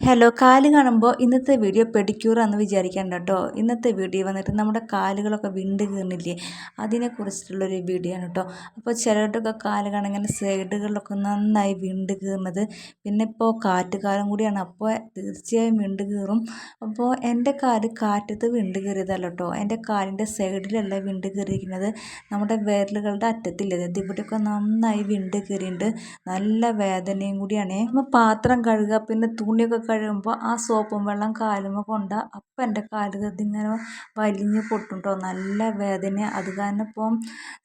Hello കാൽ കാണുമ്പോൾ ഇന്നത്തെ വീഡിയോ പെഡിക്യൂറാന്ന് വിചാരിക്കേണ്ട കേട്ടോ ഇന്നത്തെ വീഡിയോ വന്നിട്ട് നമ്മുടെ കാലുകളൊക്കെ വിണ്ട് കീറുന്നില്ലേ അതിനെക്കുറിച്ചിട്ടുള്ളൊരു വീഡിയോ ആണ് കേട്ടോ അപ്പോൾ ചിലരുടെയൊക്കെ കാൽ കാണിങ്ങനെ സൈഡുകളിലൊക്കെ നന്നായി വിണ്ട് കീറുന്നത് പിന്നെ ഇപ്പോൾ കാറ്റുകാലം കൂടിയാണ്. അപ്പോൾ തീർച്ചയായും വിണ്ട് കീറും. അപ്പോൾ എന്റെ കാൽ കാറ്റത്ത് വിണ്ട് കീറിയതല്ല കേട്ടോ എന്റെ കാലിന്റെ സൈഡിലല്ല വിണ്ട് കീറിയിരിക്കുന്നത്. നമ്മുടെ വിരലുകളുടെ അറ്റത്തില്ലേ? ഇവിടെയൊക്കെ നന്നായി വിണ്ട് കീറിയിട്ടുണ്ട്. നല്ല വേദനയും കൂടിയാണ്. നമ്മൾ പാത്രം കഴുകുക പിന്നെ തുണിയൊക്കെ കഴുകുമ്പോൾ ആ സോപ്പും വെള്ളം കാലുമ്മ കൊണ്ട അപ്പം എന്റെ കാൽ ഇതിങ്ങനെ വലിഞ്ഞ് പൊട്ടും കേട്ടോ നല്ല വേദന അത് കാരണം ഇപ്പം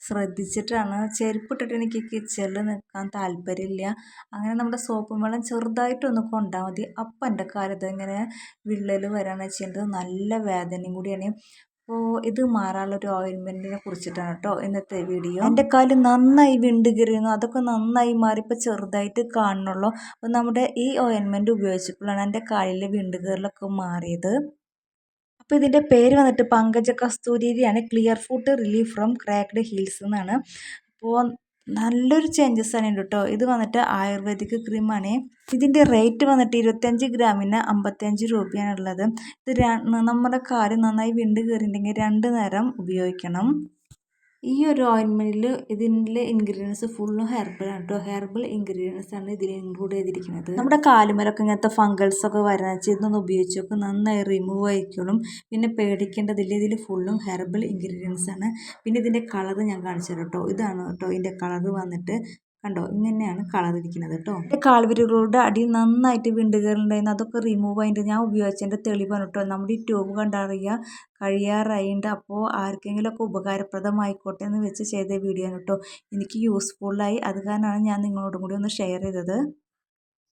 ശ്രദ്ധിച്ചിട്ടാണ് ചെരുപ്പിട്ടിട്ട് എനിക്ക് കിച്ചണിൽ നിൽക്കാൻ താല്പര്യമില്ല. അങ്ങനെ നമ്മുടെ സോപ്പും വെള്ളം ചെറുതായിട്ടൊന്ന് കൊണ്ടാൽ മതി. അപ്പം എന്റെ കാലത്ത് ഇങ്ങനെ വിള്ളൽ വരാണ് വെച്ചിട്ട് നല്ല വേദനയും കൂടിയാണ്. അപ്പോൾ ഇത് മാറാനുള്ള ഒരു ഓയിൻമെന്റിനെ കുറിച്ചിട്ടാണ് കേട്ടോ ഇന്നത്തെ വീഡിയോ എന്റെ കാൽ നന്നായി വിണ്ട് കീറിയിരുന്നു അതൊക്കെ നന്നായി മാറി ഇപ്പോൾ ചെറുതായിട്ട് കാണുന്നുള്ളൂ. അപ്പോൾ നമ്മുടെ ഈ ഓയിൻമെന്റ് ഉപയോഗിച്ചപ്പോഴാണ് എന്റെ കാലിലെ വിണ്ട് കീറലൊക്കെ മാറിയത്. അപ്പോൾ ഇതിന്റെ പേര് വന്നിട്ട് Pankaja കസ്തൂരിയാണ്. Clear foot relief from cracked heels എന്നാണ്. അപ്പോൾ നല്ലൊരു ചേഞ്ചസ് ആണ് കേട്ടോ ഇത് വന്നിട്ട് ആയുർവേദിക് ക്രീമാണ് ഇതിന്റെ റേറ്റ് വന്നിട്ട് ഇരുപത്തഞ്ച് ഗ്രാമിന് രൂപയാണ് ഉള്ളത് ഇത് നമ്മുടെ കാൽ നന്നായി വിണ്ട് കയറിയിട്ടുണ്ടെങ്കിൽ രണ്ട് നേരം ഉപയോഗിക്കണം. ഈ ഒരു ഓയിൻമെന്റിൽ ഇതിന്റെ ഇൻഗ്രീഡിയൻസ് ഫുള്ളും ഹെർബലാണ് കേട്ടോ ഹെർബൽ ഇൻഗ്രീഡിയൻസ് ആണ് ഇതിൽ ഇൻക്ലൂഡ് ചെയ്തിരിക്കുന്നത്. നമ്മുടെ കാലുമലൊക്കെ ഇങ്ങനത്തെ ഫംഗൽസ് ഒക്കെ വരാൻ ഇതൊന്ന് ഉപയോഗിച്ച് നന്നായി റിമൂവ് ആയിക്കോളും. പിന്നെ പേടിക്കേണ്ടതില്ല. ഇതിൽ ഫുള്ളും ഹെർബൽ ഇൻഗ്രീഡിയൻസ് ആണ്. പിന്നെ ഇതിന്റെ കളർ ഞാൻ കാണിച്ചു തരാം കേട്ടോ ഇതാണ് കേട്ടോ ഇതിന്റെ കളർ വന്നിട്ട് കണ്ടോ? ഇങ്ങനെയാണ് കളർ ഇരിക്കുന്നത് കേട്ടോ എന്റെ കാൽവിരലുകളുടെ അടി നന്നായിട്ട് വിണ്ട് കയറുണ്ടായിരുന്നു അതൊക്കെ റിമൂവ് ആയിട്ട് ഞാൻ ഉപയോഗിച്ചതിന്റെ തെളിവാണ് കേട്ടോ നമ്മുടെ ഈ ട്യൂബ് കണ്ടറിയുക കഴിയാറായിട്ടുണ്ട് അപ്പോൾ ആർക്കെങ്കിലുമൊക്കെ ഉപകാരപ്രദമായിക്കോട്ടെ എന്ന് വെച്ച് ചെയ്ത വീഡിയോ ആണ് കേട്ടോ എനിക്ക് യൂസ്ഫുള്ളായി അത് കാരണമാണ് ഞാൻ നിങ്ങളോടും കൂടി ഒന്ന് ഷെയർ ചെയ്തത്.